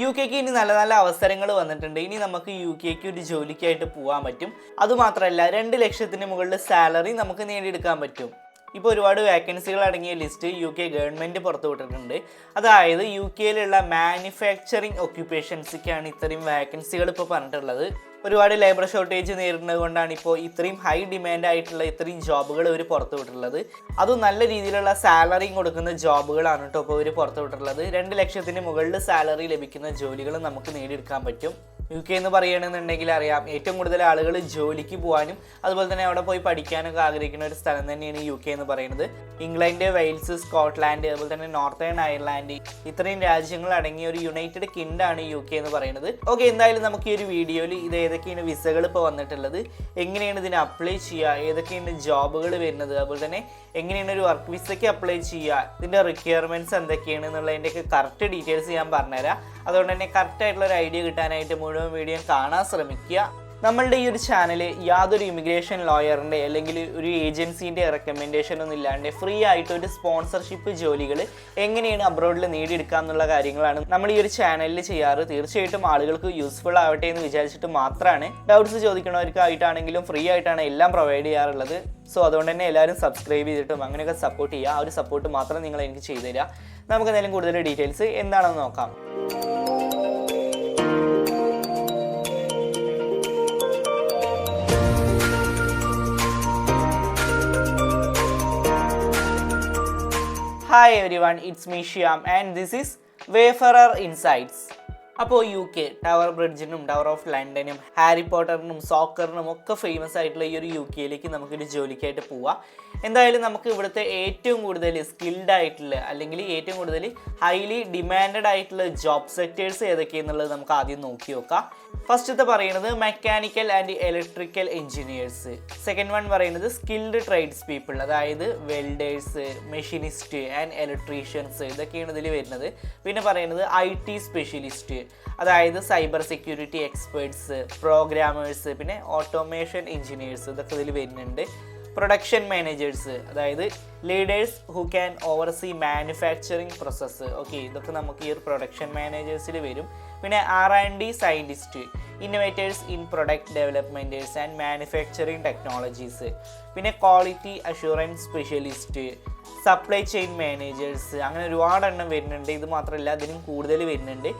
U കെക്ക് ഇനി നല്ല നല്ല അവസരങ്ങൾ വന്നിട്ടുണ്ട്. ഇനി നമുക്ക് യു കെക്ക് ഒരു ജോലിക്കായിട്ട് പോകാൻ പറ്റും. അതുമാത്രമല്ല രണ്ട് ലക്ഷത്തിന് മുകളിൽ സാലറി നമുക്ക് നേടിയെടുക്കാൻ പറ്റും. ഇപ്പോൾ ഒരുപാട് വേക്കൻസികൾ അടങ്ങിയ ലിസ്റ്റ് യു കെ ഗവൺമെന്റ് പുറത്തുവിട്ടിട്ടുണ്ട് അതായത് യു കെയിലുള്ള മാനുഫാക്ചറിങ് ഒക്യുപ്പേഷൻസിക്കാണ് ഇത്രയും വേക്കൻസികൾ ഇപ്പോൾ പറഞ്ഞിട്ടുള്ളത്. ഒരുപാട് ലേബർ ഷോർട്ടേജ് നേരിടുന്നത് കൊണ്ടാണ് ഇപ്പോൾ ഇത്രയും ഹൈ ഡിമാൻഡ് ആയിട്ടുള്ള ഇത്രയും ജോബുകൾ ഇവർ പുറത്തുവിട്ടുള്ളത് അതും നല്ല രീതിയിലുള്ള സാലറിയും കൊടുക്കുന്ന ജോബുകളാണ് കേട്ടോ ഇപ്പോൾ ഇവർ പുറത്തുവിട്ടുള്ളത് രണ്ട് ലക്ഷത്തിന് മുകളിൽ സാലറി ലഭിക്കുന്ന ജോലികൾ നമുക്ക് നേടിയെടുക്കാൻ പറ്റും. യു കെ എന്ന് പറയുകയാണെന്നുണ്ടെങ്കിൽ അറിയാം. ഏറ്റവും കൂടുതൽ ആളുകൾ ജോലിക്ക് പോകാനും അതുപോലെ തന്നെ അവിടെ പോയി പഠിക്കാനൊക്കെ ആഗ്രഹിക്കുന്ന ഒരു സ്ഥലം തന്നെയാണ് യു കെ എന്ന് പറയുന്നത്. ഇംഗ്ലണ്ട് വെയിൽസ് സ്കോട്ട്ലാൻഡ് അതുപോലെ തന്നെ നോർത്തേൺ അയർലാൻഡ് ഇത്രയും രാജ്യങ്ങൾ അടങ്ങിയ ഒരു യുണൈറ്റഡ് കിൻഡാണ് യു കെ എന്ന് പറയുന്നത്. ഓക്കെ എന്തായാലും നമുക്ക് ഈ ഒരു വീഡിയോയിൽ ഇത് ഏതൊക്കെയാണ് വിസകൾ ഇപ്പോൾ വന്നിട്ടുള്ളത് എങ്ങനെയാണ് ഇതിന് അപ്ലൈ ചെയ്യുക ഏതൊക്കെയാണ് ജോബുകൾ വരുന്നത് അതുപോലെ തന്നെ എങ്ങനെയാണ് ഒരു വർക്ക് വിസയ്ക്ക് അപ്ലൈ ചെയ്യുക ഇതിന്റെ റിക്വയർമെന്റ്സ് എന്തൊക്കെയാണ് എന്നുള്ളതിന്റെയൊക്കെ കറക്റ്റ് ഡീറ്റെയിൽസ് ഞാൻ പറഞ്ഞുതരാം. അതുകൊണ്ട് തന്നെ കറക്റ്റ് ആയിട്ടുള്ള ഒരു ഐഡിയ കിട്ടാനായിട്ട് മുഴുവൻ വീഡിയോ കാണാൻ ശ്രമിക്കുക. നമ്മളുടെ ഈ ഒരു ചാനൽ യാതൊരു ഇമിഗ്രേഷൻ ലോയറിന്റെ അല്ലെങ്കിൽ ഒരു ഏജൻസീന്റെ റെക്കമെൻഡേഷൻ ഒന്നും ഇല്ലാണ്ട് ഫ്രീ ആയിട്ട് ഒരു സ്പോൺസർഷിപ്പ് ജോലികൾ എങ്ങനെയാണ് അബ്രോഡിൽ നേടിയെടുക്കുക എന്നുള്ള കാര്യങ്ങളാണ് നമ്മൾ ഈ ഒരു ചാനലിൽ ചെയ്യാറ്. തീർച്ചയായിട്ടും ആളുകൾക്ക് യൂസ്ഫുൾ ആവട്ടെ എന്ന് വിചാരിച്ചിട്ട് മാത്രമാണ് ഡൗട്ട്സ് ചോദിക്കണവർക്കായിട്ടാണെങ്കിലും ഫ്രീ ആയിട്ടാണ് എല്ലാം പ്രൊവൈഡ് ചെയ്യാറുള്ളത്. സോ അതുകൊണ്ട് തന്നെ എല്ലാവരും സബ്സ്ക്രൈബ് ചെയ്തിട്ടും അങ്ങനെയൊക്കെ സപ്പോർട്ട് ചെയ്യുക. ആ ഒരു സപ്പോർട്ട് മാത്രം നിങ്ങൾ എനിക്ക് ചെയ്തു തരിക നമുക്ക് എന്തെങ്കിലും കൂടുതൽ ഡീറ്റെയിൽസ് എന്താണെന്ന് നോക്കാം. Hi everyone, it's me Shyam and this is Wayfarer Insights. അപ്പോൾ യു കെ ടവർ ബ്രിഡ്ജിനും ടവർ ഓഫ് ലണ്ടനും ഹാരി പോട്ടറിനും സോക്കറിനും ഒക്കെ ഫേമസ് ആയിട്ടുള്ള ഈ ഒരു യു കെയിലേക്ക് നമുക്കൊരു ജോലിക്കായിട്ട് പോവാം. എന്തായാലും നമുക്ക് ഇവിടുത്തെ ഏറ്റവും കൂടുതൽ സ്കിൽഡ് ആയിട്ടുള്ള അല്ലെങ്കിൽ ഏറ്റവും കൂടുതൽ ഹൈലി ഡിമാൻഡഡ് ആയിട്ടുള്ള ജോബ് സെക്ടേഴ്സ് ഏതൊക്കെയെന്നുള്ളത് നമുക്ക് ആദ്യം നോക്കി നോക്കാം. ഫസ്റ്റത്തെ പറയുന്നത് mechanical and electrical engineers second one പറയുന്നത് സ്കിൽഡ് ട്രേഡ്സ് പീപ്പിൾ അതായത് വെൽഡേഴ്സ് മെഷീനിസ്റ്റ് ആൻഡ് ഇലക്ട്രീഷ്യൻസ് ഇതൊക്കെയാണ് ഇതിൽ വരുന്നത്. പിന്നെ പറയുന്നത് ഐ ടി സ്പെഷ്യലിസ്റ്റ് അതായത് സൈബർ സെക്യൂരിറ്റി എക്സ്പേർട്സ് പ്രോഗ്രാമേഴ്സ് പിന്നെ ഓട്ടോമേഷൻ എഞ്ചിനീയേഴ്സ് ഇതൊക്കെ ഇതിൽ വരുന്നുണ്ട്. പ്രൊഡക്ഷൻ മാനേജേഴ്സ് അതായത് leaders who can oversee manufacturing process. Okay ഇതൊക്കെ നമുക്ക് ഈ ഒരു പ്രൊഡക്ഷൻ മാനേജേഴ്സിൽ വരും. പിന്നെ R and D scientist innovators in product developmenters and manufacturing technologies. പിന്നെ quality assurance specialist supply chain managers അങ്ങനെ ഒരുപാട് എണ്ണം വരുന്നുണ്ട്. ഇത് മാത്രമല്ല അതിനും കൂടുതൽ വരുന്നുണ്ട്.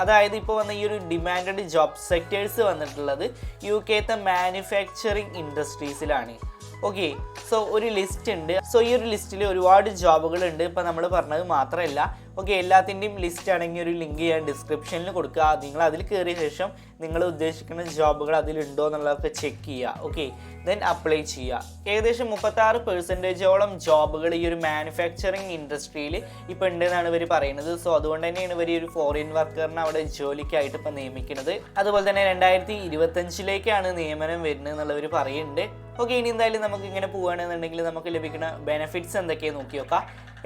അതായത് ഇപ്പോൾ വന്ന ഈ ഒരു ഡിമാൻഡഡ് ജോബ് സെക്ടേഴ്സ് വന്നിട്ടുള്ളത് യു കെത്തെ മാനുഫാക്ചറിങ് ഇൻഡസ്ട്രീസിലാണ് ഓക്കെ സോ ഒരു ലിസ്റ്റ് ഉണ്ട്. സോ ഈ ഒരു ലിസ്റ്റിൽ ഒരുപാട് ജോബുകൾ ഉണ്ട് ഇപ്പം നമ്മൾ പറഞ്ഞത് മാത്രമല്ല. ഓക്കെ എല്ലാത്തിന്റെയും ലിസ്റ്റ് ആണെങ്കിൽ ഒരു ലിങ്ക് ഞാൻ ഡിസ്ക്രിപ്ഷനിൽ കൊടുക്കുക. നിങ്ങൾ അതിൽ കയറിയ ശേഷം നിങ്ങൾ ഉദ്ദേശിക്കുന്ന ജോബുകൾ അതിലുണ്ടോ എന്നുള്ളതൊക്കെ ചെക്ക് ചെയ്യുക. ഓക്കെ ദെൻ അപ്ലൈ ചെയ്യുക. ഏകദേശം മുപ്പത്താറ് പെർസെന്റേജോളം ജോബുകൾ ഈ ഒരു മാനുഫാക്ചറിങ് ഇൻഡസ്ട്രിയിൽ ഇപ്പോൾ ഉണ്ടെന്നാണ് ഇവർ പറയുന്നത്. സോ അതുകൊണ്ട് തന്നെയാണ് ഇവർ ഈ ഒരു ഫോറിൻ വർക്കറിനെ അവിടെ ജോലിക്കായിട്ട് ഇപ്പോൾ നിയമിക്കുന്നത്. അതുപോലെ തന്നെ രണ്ടായിരത്തി ഇരുപത്തഞ്ചിലേക്കാണ് നിയമനം വരുന്നത് എന്നുള്ളവർ പറയുന്നുണ്ട്. ഓക്കെ ഇനി എന്തായാലും നമുക്ക് ഇങ്ങനെ പോവുകയാണെന്നുണ്ടെങ്കിൽ നമുക്ക് ലഭിക്കുന്ന ബെനിഫിറ്റ്സ് എന്തൊക്കെയാണ് നോക്കി നോക്കാം.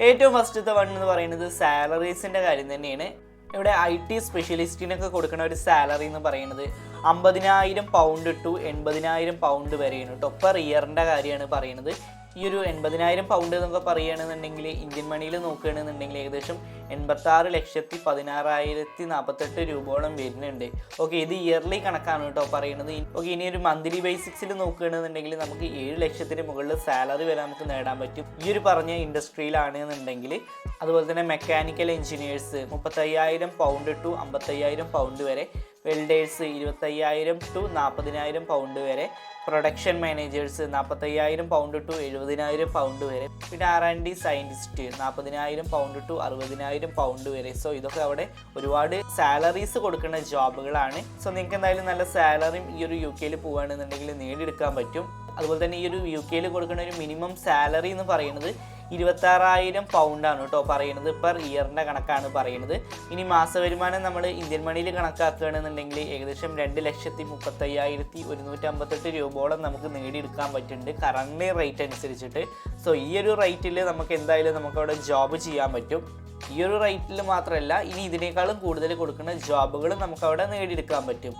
ഏറ്റവും ഫസ്റ്റത്തെ വൺ എന്ന് പറയുന്നത് സാലറീസിന്റെ കാര്യം തന്നെയാണ്. ഇവിടെ ഐ ടി സ്പെഷ്യലിസ്റ്റിനൊക്കെ കൊടുക്കുന്ന ഒരു സാലറി എന്ന് പറയുന്നത് അമ്പതിനായിരം പൗണ്ട് ടു എൺപതിനായിരം പൗണ്ട് വരെയാണ് കേട്ടോ പെർ ഇയറിന്റെ കാര്യമാണ് പറയുന്നത്. ഈ ഒരു എൺപതിനായിരം പൗണ്ട് എന്നൊക്കെ പറയുകയാണെന്നുണ്ടെങ്കിൽ ഇന്ത്യൻ മണിയിൽ നോക്കുകയാണെന്നുണ്ടെങ്കിൽ ഏകദേശം എൺപത്താറ് ലക്ഷത്തി പതിനാറായിരത്തി നാൽപ്പത്തെട്ട് രൂപയോളം വരുന്നുണ്ട്. ഓക്കെ ഇത് ഇയർലി കണക്കാണ് കേട്ടോ പറയുന്നത് ഓക്കെ ഇനി ഒരു മന്ത്ലി ബേസിക്സിൽ നോക്കുകയാണെന്നുണ്ടെങ്കിൽ നമുക്ക് ഏഴ് ലക്ഷത്തിന് മുകളിൽ സാലറി വരെ നമുക്ക് നേടാൻ പറ്റും. ഈ ഒരു പറഞ്ഞ ഇൻഡസ്ട്രിയിലാണ് എന്നുണ്ടെങ്കിൽ അതുപോലെ തന്നെ മെക്കാനിക്കൽ എഞ്ചിനീയേഴ്സ് മുപ്പത്തയ്യായിരം പൗണ്ട് ടു അമ്പത്തയ്യായിരം പൗണ്ട് വരെ വെൽഡേഴ്സ് ഇരുപത്തയ്യായിരം ടു നാൽപ്പതിനായിരം പൗണ്ട് വരെ പ്രൊഡക്ഷൻ മാനേജേഴ്സ് നാൽപ്പത്തയ്യായിരം പൗണ്ട് ടു എഴുപതിനായിരം പൗണ്ട് വരെ പിന്നെ ആർ ആൻഡ് ഡി സയന്റിസ്റ്റ് നാൽപ്പതിനായിരം പൗണ്ട് ടു അറുപതിനായിരം പൗണ്ട് വരെ. സോ ഇതൊക്കെ അവിടെ ഒരുപാട് സാലറീസ് കൊടുക്കുന്ന ജോബുകളാണ്. സോ നിങ്ങൾക്ക് എന്തായാലും നല്ല സാലറിയും ഈ ഒരു യു കെയിൽ പോവുകയാണെന്നുണ്ടെങ്കിൽ നേടിയെടുക്കാൻ പറ്റും. അതുപോലെ തന്നെ ഈ ഒരു യു കെയിൽ കൊടുക്കുന്ന ഒരു മിനിമം സാലറി എന്ന് പറയുന്നത് ഇരുപത്താറായിരം പൗണ്ടാണ് കേട്ടോ പറയുന്നത് പെർ ഇയറിന്റെ കണക്കാണ് പറയുന്നത്. ഇനി മാസ വരുമാനം നമ്മൾ ഇന്ത്യൻ മണിയിൽ കണക്കാക്കുകയാണെന്നുണ്ടെങ്കിൽ ഏകദേശം രണ്ട് ലക്ഷത്തി മുപ്പത്തയ്യായിരത്തി ഒരുന്നൂറ്റി അമ്പത്തെട്ട് രൂപയോളം നമുക്ക് നേടിയെടുക്കാൻ പറ്റുന്നുണ്ട് കറണ്ട് റേറ്റ് അനുസരിച്ചിട്ട്. സോ ഈ ഒരു റേറ്റിൽ നമുക്ക് എന്തായാലും നമുക്ക് അവിടെ ജോബ് ചെയ്യാൻ പറ്റും. ഈ ഒരു റേറ്റിൽ മാത്രമല്ല ഇനി ഇതിനേക്കാളും കൂടുതൽ കൊടുക്കുന്ന ജോബുകൾ നമുക്ക് അവിടെ നേടിയെടുക്കാൻ പറ്റും.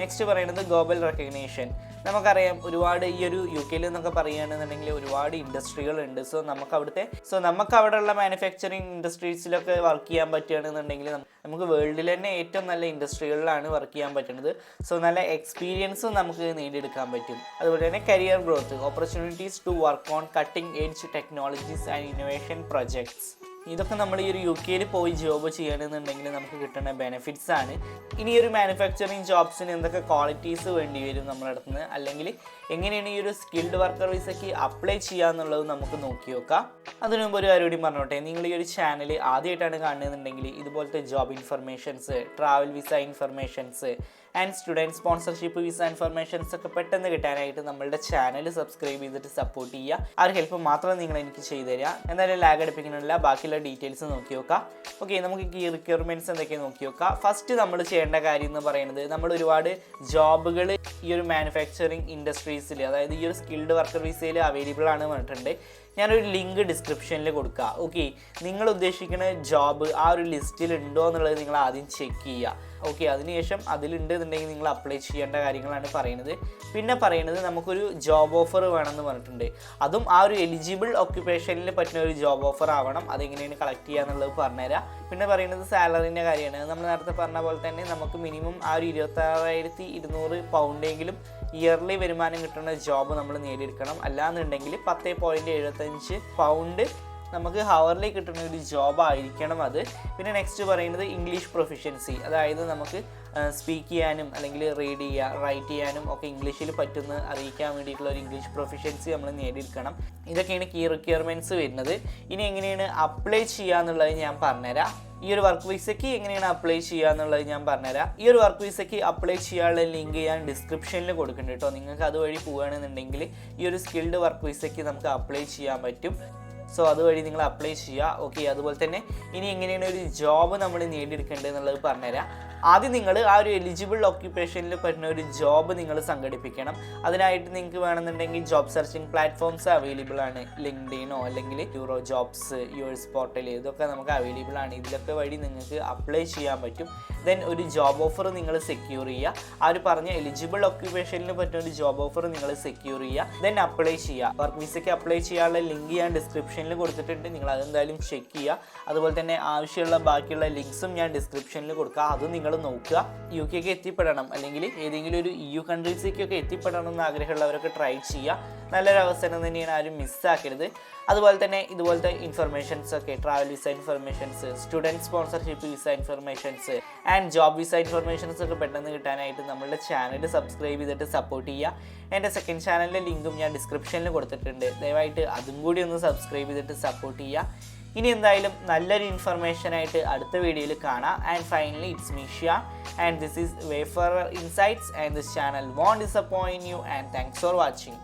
നെക്സ്റ്റ് പറയുന്നത് ഗ്ലോബൽ റെക്കഗ്നേഷൻ നമുക്കറിയാം ഒരുപാട് ഈ ഒരു യു കെയിൽ എന്നൊക്കെ പറയുകയാണെന്നുണ്ടെങ്കിൽ ഒരുപാട് ഇൻഡസ്ട്രികൾ ഉണ്ട് സോ നമുക്ക് അവിടുത്തെ സോ നമുക്ക് അവിടെയുള്ള മാനുഫാക്ചറിങ് ഇൻഡസ്ട്രീസിലൊക്കെ വർക്ക് ചെയ്യാൻ പറ്റുകയാണെന്നുണ്ടെങ്കിൽ നമുക്ക് വേൾഡിൽ തന്നെ ഏറ്റവും നല്ല ഇൻഡസ്ട്രികളിലാണ് വർക്ക് ചെയ്യാൻ പറ്റുന്നത്. സോ നല്ല എക്സ്പീരിയൻസും നമുക്ക് നേടിയെടുക്കാൻ പറ്റും. അതുപോലെ തന്നെ career growth opportunities to work on cutting edge technologies and innovation projects ഇതൊക്കെ നമ്മൾ ഈ ഒരു യു കെയിൽ പോയി ജോബ് ചെയ്യണമെന്നുണ്ടെങ്കിൽ നമുക്ക് കിട്ടുന്ന ബെനിഫിറ്റ്സ് ആണ്. ഇനി ഒരു മാനുഫാക്ചറിങ് ജോബ്സിന് എന്തൊക്കെ ക്വാളിറ്റീസ് വേണ്ടി വരും നമ്മുടെ അടുത്ത് നിന്ന് അല്ലെങ്കിൽ എങ്ങനെയാണ് ഈ ഒരു സ്കിൽഡ് വർക്കർ വിസയ്ക്ക് അപ്ലൈ ചെയ്യുക എന്നുള്ളത് നമുക്ക് നോക്കി നോക്കാം. അതിനു മുമ്പ് ഒരു കാര്യം പറഞ്ഞോട്ടെ. നിങ്ങൾ ഈ ഒരു ചാനൽ ആദ്യമായിട്ടാണ് കാണുന്നതെന്നുണ്ടെങ്കിൽ ഇതുപോലത്തെ job informations travel visa informations and student sponsorship visa informations ഒക്കെ പെട്ടെന്ന് കിട്ടാനായിട്ട് നമ്മളുടെ ചാനൽ സബ്സ്ക്രൈബ് ചെയ്തിട്ട് സപ്പോർട്ട് ചെയ്യുക. ആ ഒരു ഹെൽപ്പ് മാത്രം നിങ്ങൾ എനിക്ക് ചെയ്തു തരിക. എന്തായാലും ലാഗ് അടുപ്പിക്കുന്നില്ല ബാക്കിയുള്ള ഡീറ്റെയിൽസ് നോക്കി നോക്കാം. ഓക്കെ നമുക്ക് ഈ റിക്വയർമെന്റ്സ് എന്തൊക്കെ നോക്കി നോക്കാം. ഫസ്റ്റ് നമ്മൾ ചെയ്യേണ്ട കാര്യം എന്ന് പറയുന്നത് നമ്മൾ ഒരുപാട് ജോബുകൾ ഈ ഒരു മാനുഫാക്ചറിങ് ഇൻഡസ്ട്രീസിൽ അതായത് ഈ ഒരു സ്കിൽഡ് വർക്കർ വിസയിൽ അവൈലബിൾ ആണ് പറഞ്ഞിട്ടുണ്ട്. ഞാനൊരു ലിങ്ക് ഡിസ്ക്രിപ്ഷനിൽ കൊടുക്കുക ഓക്കെ നിങ്ങൾ ഉദ്ദേശിക്കുന്ന ജോബ് ആ ഒരു ലിസ്റ്റിൽ ഉണ്ടോ എന്നുള്ളത് നിങ്ങൾ ആദ്യം ചെക്ക് ചെയ്യുക. ഓക്കെ അതിനുശേഷം അതിലുണ്ട് എന്നുണ്ടെങ്കിൽ നിങ്ങൾ അപ്ലൈ ചെയ്യേണ്ട കാര്യങ്ങളാണ് പറയുന്നത്. പിന്നെ പറയുന്നത് നമുക്കൊരു ജോബ് ഓഫർ വേണമെന്ന് പറഞ്ഞിട്ടുണ്ട്. അതും ആ ഒരു എലിജിബിൾ ഓക്യുപ്പേഷനിൽ പറ്റുന്ന ഒരു ജോബ് ഓഫർ ആവണം. അതെങ്ങനെയാണ് കളക്ട് ചെയ്യുക എന്നുള്ളത് പറഞ്ഞുതരാം. പിന്നെ പറയുന്നത് സാലറിന്റെ കാര്യമാണ്. നമ്മൾ നേരത്തെ പറഞ്ഞ പോലെ തന്നെ നമുക്ക് മിനിമം ആ ഒരു ഇരുപത്താറായിരത്തി ഇരുന്നൂറ് പൗണ്ടെങ്കിലും ഇയർലി വരുമാനം കിട്ടുന്ന ജോബ് നമ്മൾ നേടിയെടുക്കണം. അല്ലാന്നുണ്ടെങ്കിൽ പത്ത് പോയിന്റ് എഴുപത്തഞ്ച് പൗണ്ട് നമുക്ക് ഹവറിൽ കിട്ടുന്ന ഒരു ജോബ് ആയിരിക്കണം അത്. പിന്നെ നെക്സ്റ്റ് പറയുന്നത് ഇംഗ്ലീഷ് പ്രൊഫിഷ്യൻസി അതായത് നമുക്ക് സ്പീക്ക് ചെയ്യാനും അല്ലെങ്കിൽ റീഡ് ചെയ്യുക റൈറ്റ് ചെയ്യാനും ഒക്കെ ഇംഗ്ലീഷിൽ പറ്റുന്ന അറിയിക്കാൻ വേണ്ടിയിട്ടുള്ള ഒരു ഇംഗ്ലീഷ് പ്രൊഫിഷ്യൻസി നമ്മൾ നേടിയെടുക്കണം. ഇതൊക്കെയാണ് കീ റിക്വയർമെന്റ്സ് വരുന്നത്. ഇനി എങ്ങനെയാണ് അപ്ലൈ ചെയ്യുക എന്നുള്ളത് ഞാൻ പറഞ്ഞുതരാം. ഈ ഒരു വർക്ക് വിസയ്ക്ക് എങ്ങനെയാണ് അപ്ലൈ ചെയ്യുക എന്നുള്ളത് ഞാൻ പറഞ്ഞുതരാം. ഈ ഒരു വർക്ക് വിസയ്ക്ക് അപ്ലൈ ചെയ്യാനുള്ള ലിങ്ക് ഞാൻ ഡിസ്ക്രിപ്ഷനിൽ കൊടുക്കുന്നുണ്ട് കേട്ടോ. നിങ്ങൾക്ക് അതുവഴി പോവുകയാണെന്നുണ്ടെങ്കിൽ ഈ ഒരു സ്കിൽഡ് വർക്ക് വിസയ്ക്ക് നമുക്ക് അപ്ലൈ ചെയ്യാൻ പറ്റും. സോ അതുവഴി നിങ്ങൾ അപ്ലൈ ചെയ്യുക. ഓക്കെ അതുപോലെ തന്നെ ഇനി എങ്ങനെയാണ് ഒരു ജോബ് നമ്മൾ നേടിയെടുക്കേണ്ടത് എന്നുള്ളത് പറഞ്ഞുതരാം. ആദ്യം നിങ്ങൾ ആ ഒരു എലിജിബിൾ ഓക്യുപ്പേഷനിൽ പറ്റുന്ന ഒരു ജോബ് നിങ്ങൾ സംഘടിപ്പിക്കണം. അതിനായിട്ട് നിങ്ങൾക്ക് വേണമെന്നുണ്ടെങ്കിൽ ജോബ് സെർച്ചിങ് പ്ലാറ്റ്ഫോംസ് അവൈലബിൾ ആണ്. ലിങ്ക്ഡിനോ അല്ലെങ്കിൽ യൂറോ ജോബ്സ് യുഎസ് പോർട്ടൽ ഇതൊക്കെ നമുക്ക് അവൈലബിൾ ആണ്. ഇതിലൊക്കെ വഴി നിങ്ങൾക്ക് അപ്ലൈ ചെയ്യാൻ പറ്റും. ദെൻ ഒരു ജോബ് ഓഫർ നിങ്ങൾ സെക്യൂർ ചെയ്യുക. ആ ഒരു പറഞ്ഞ എലിജിബിൾ ഒക്യുപേഷനിൽ പറ്റുന്ന ഒരു ജോബ് ഓഫർ നിങ്ങൾ സെക്യൂർ ചെയ്യുക. ദെൻ അപ്ലൈ ചെയ്യുക. വർക്ക് വിസയ്ക്ക് അപ്ലൈ ചെയ്യാനുള്ള ലിങ്ക് ഞാൻ ഡിസ്ക്രിപ്ഷനിൽ കൊടുത്തിട്ടുണ്ട്. നിങ്ങൾ അതെന്തായാലും ചെക്ക് ചെയ്യുക. അതുപോലെ തന്നെ ആവശ്യമുള്ള ബാക്കിയുള്ള ലിങ്ക്സും ഞാൻ ഡിസ്ക്രിപ്ഷനിൽ കൊടുക്കുക. അതും നിങ്ങൾ നോക്കുക. യു കെക്ക് എത്തിപ്പെടണം. അല്ലെങ്കിൽ ഏതെങ്കിലും ഒരു ഇ യു കൺട്രീസിലേക്കൊക്കെ എത്തിപ്പെടണം എന്ന് ആഗ്രഹമുള്ളവരൊക്കെ ട്രൈ ചെയ്യുക. നല്ലൊരു അവസരം തന്നെയാണ് ആരും മിസ്സാക്കരുത്. അതുപോലെ തന്നെ ഇതുപോലത്തെ ഇൻഫർമേഷൻസ് ഒക്കെ travel visa informations student sponsorship visa informations and job visa informations ഒക്കെ പെട്ടെന്ന് കിട്ടാനായിട്ട് നമ്മളുടെ ചാനൽ സബ്സ്ക്രൈബ് ചെയ്തിട്ട് സപ്പോർട്ട് ചെയ്യുക. എന്റെ സെക്കൻഡ് ചാനലിന്റെ ലിങ്കും ഞാൻ ഡിസ്ക്രിപ്ഷനിൽ കൊടുത്തിട്ടുണ്ട്. ദയവായിട്ട് അതും കൂടി ഒന്ന് സബ്സ്ക്രൈബ് ചെയ്തിട്ട് സപ്പോർട്ട് ചെയ്യുക. ഇനി എന്തായാലും നല്ലൊരു ഇൻഫർമേഷനായിട്ട് അടുത്ത വീഡിയോയിൽ കാണാം. And finally it's Meeshya and this is Wayfarer Insights and this channel won't disappoint you and thanks for watching